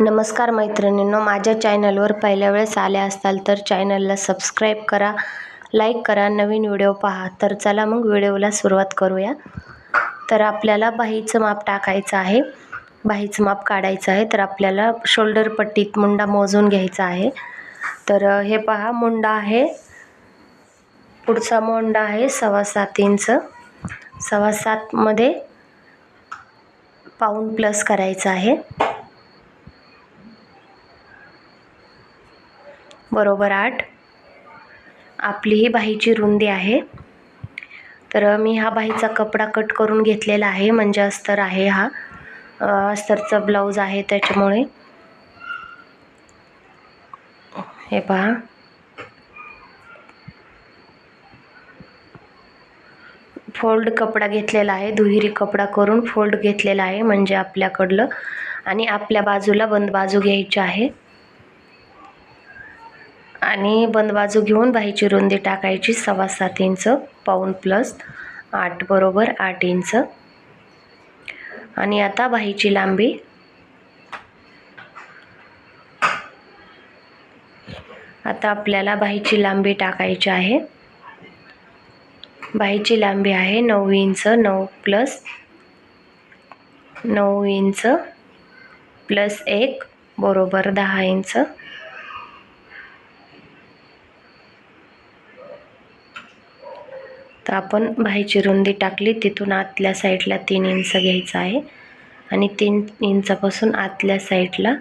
नमस्कार मैत्रिणींनो माझ्या चॅनलवर पहिल्या वेळेस आल्या असताल तर चॅनलला सबस्क्राईब करा लाईक करा नवीन व्हिडिओ पहा. तर चला मग व्हिडिओला सुरुवात करूया. तर आपल्याला बाहीचं माप टाकायचं आहे. बाहीचं माप काढायचं आहे. तर आपल्याला शोल्डर पट्टीत मुंडा मोजून घ्यायचा आहे. तर हे पहा मुंडा आहे. पुढचा मुंडा आहे सव्वा सात इंच. सव्वा सातमध्ये पाऊन प्लस करायचं आहे. बरोबर आठ. आपली ही बाहीची रुंदी आहे. तर मी हा बाहीचा कपडा कट करून घेतलेला आहे. म्हणजे अस्तर आहे हा. अस्तरचं अस्तरचा ब्लाऊज आहे त्याच्यामुळे. हे पहा. फोल्ड कपडा घेतलेला आहे. दुहेरी कपडा करून फोल्ड घेतलेला आहे. म्हणजे आपल्याकडलं. आणि आपल्या बाजूला बंद बाजू घ्यायची आहे. आणि बंद बाजू घेऊन बाहीची रुंदी टाकायची सव्वा सात इंच पाऊन प्लस आठ बरोबर आठ इंच. आणि आता बाहीची लांबी आता आपल्याला बाहीची लांबी टाकायची आहे. बाहीची लांबी आहे नऊ इंच नऊ प्लस नऊ इंच प्लस एक बरोबर दहा इंच. तर आपण बाहेरची रुंदी टाकली. तिथून आतल्या साईडला तीन इंच घ्यायचं आहे. आणि तीन इंचापासून आतल्या साईडला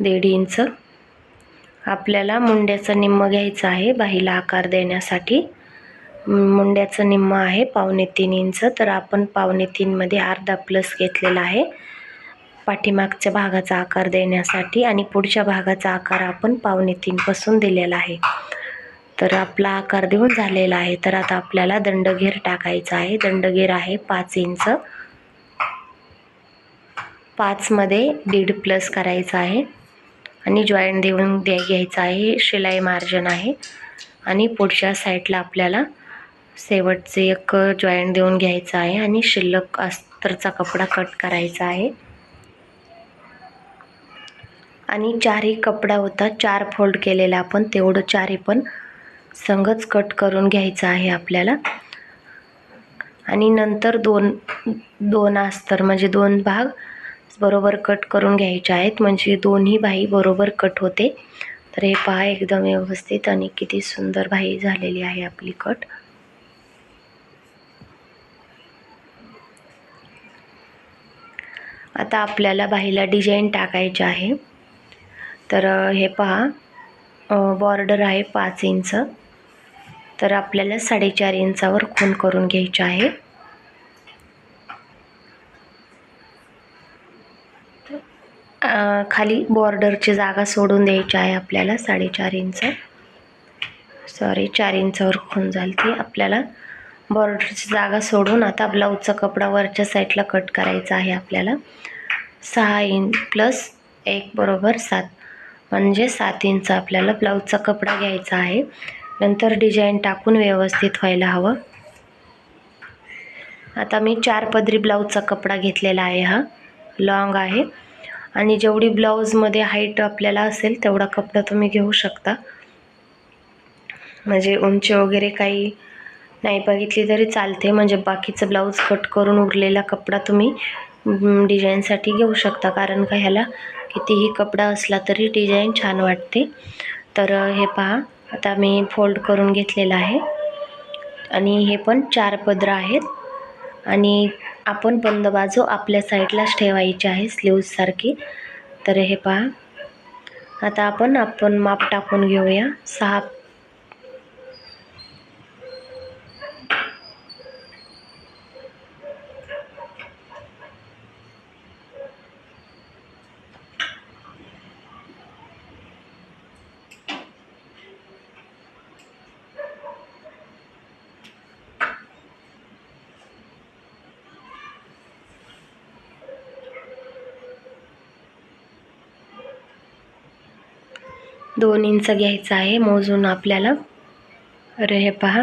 दीड इंच. आपल्याला मुंड्याचं निम्म घ्यायचं आहे बाहीला आकार देण्यासाठी. मुंड्याचं निम्म आहे पावणे तीन इंच. तर आपण पावणे तीनमध्ये अर्धा प्लस घेतलेला आहे. पाठीमागच्या भागाचा आकार देण्यासाठी आणि पुढच्या भागाचा आकार आपण पावणे तीनपासून दिलेला आहे. तर आपला आकार देऊन झालेला आहे. तर आता आपल्याला दंडघेर टाकायचा आहे. दंडघेर आहे पाच इंच. पाचमध्ये दीड प्लस करायचा आहे. आणि जॉईंट देऊन द्या घ्यायचा आहे. शिलाई मार्जन आहे. आणि पुढच्या साईडला आपल्याला शेवटचे एक जॉईंट देऊन घ्यायचा आहे. आणि शिल्लक अस्तरचा कपडा कट करायचा आहे. आणि चारही कपडा होता. चार फोल्ड केलेला आपण. तेवढं चारही पण संगच कट करून घ्यायचं आहे आपल्याला. आणि नंतर दोन दोन अस्तर म्हणजे दोन भाग बरोबर कट करून घ्यायचे आहेत. म्हणजे दोन्ही बाही बरोबर कट होते. तर हे पहा एकदम व्यवस्थित आणि किती सुंदर बाही झालेली आहे आपली कट. आता आपल्याला बाहीला डिझाईन टाकायचे आहे. तर हे पहा बॉर्डर आहे पाच इंच. तर आपल्याला साडेचार इंचावर खून करून घ्यायचे आहे. खाली बॉर्डरची जागा सोडून द्यायची आहे आपल्याला साडेचार इंच. सॉरी चार इंचावर खून झाली ती. आपल्याला बॉर्डरची जागा सोडून आता ब्लाऊजचा कपडा वरच्या साईडला कट करायचा आहे आपल्याला. सहा इंच प्लस एक बरोबर सात. म्हणजे सात इंच आपल्याला ब्लाऊजचा कपडा घ्यायचा आहे. नंतर डिझाईन टाकून व्यवस्थित व्हायला हवं. आता मी चार पदरी ब्लाऊजचा कपडा घेतलेला आहे हा. लॉंग आहे. आणि जेवढी ब्लाऊजमध्ये हाईट आपल्याला असेल तेवढा कपडा तुम्ही घेऊ शकता. म्हणजे उंची वगैरे काही नाही बघितली तरी चालते. म्हणजे बाकीचं ब्लाऊज कट करून उरलेला कपडा तुम्ही डिझाईनसाठी घेऊ शकता. कारण का ह्याला कितीही कपडा असला तरी डिझाईन छान वाटते. तर हे पहा. आता मी फोल्ड करून घेतलेलं आहे. आणि हे पण चार पदरं आहेत. आणि आपण बंद बाजू आपल्या साईडलाच ठेवायची आहे स्लीव्जसारखी तर हे पहा. आता आपण आपण माप टाकून घेऊया. सहा दोन इंच घ्यायचं आहे मोजून आपल्याला. अरे हे पहा.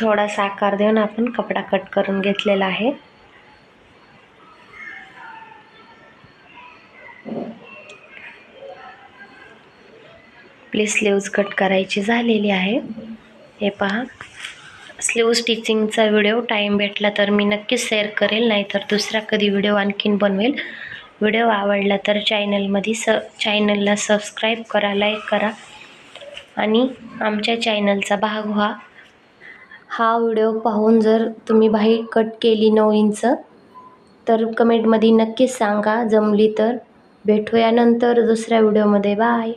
थोडासा आकार देऊन आपण कपडा कट करून घेतलेला आहे. आपली स्लीव्ज कट करायची झालेली आहे. हे पहा. स्लीव स्टिचिंगचा व्हिडिओ टाईम भेटला तर मी नक्कीच शेअर करेल नाहीतर दुसरा कधी व्हिडिओ आणखीन बनवेल. व्हिडिओ आवडला तर चॅनलमध्ये स चॅनलला सबस्क्राईब करा लाईक करा आणि आमच्या चॅनलचा भाग व्हा. हा व्हिडिओ पाहून जर तुम्ही बाही कट केली नऊ इंच तर कमेंटमध्ये नक्कीच सांगा. जमली तर भेटूया नंतर दुसऱ्या व्हिडिओमध्ये बाय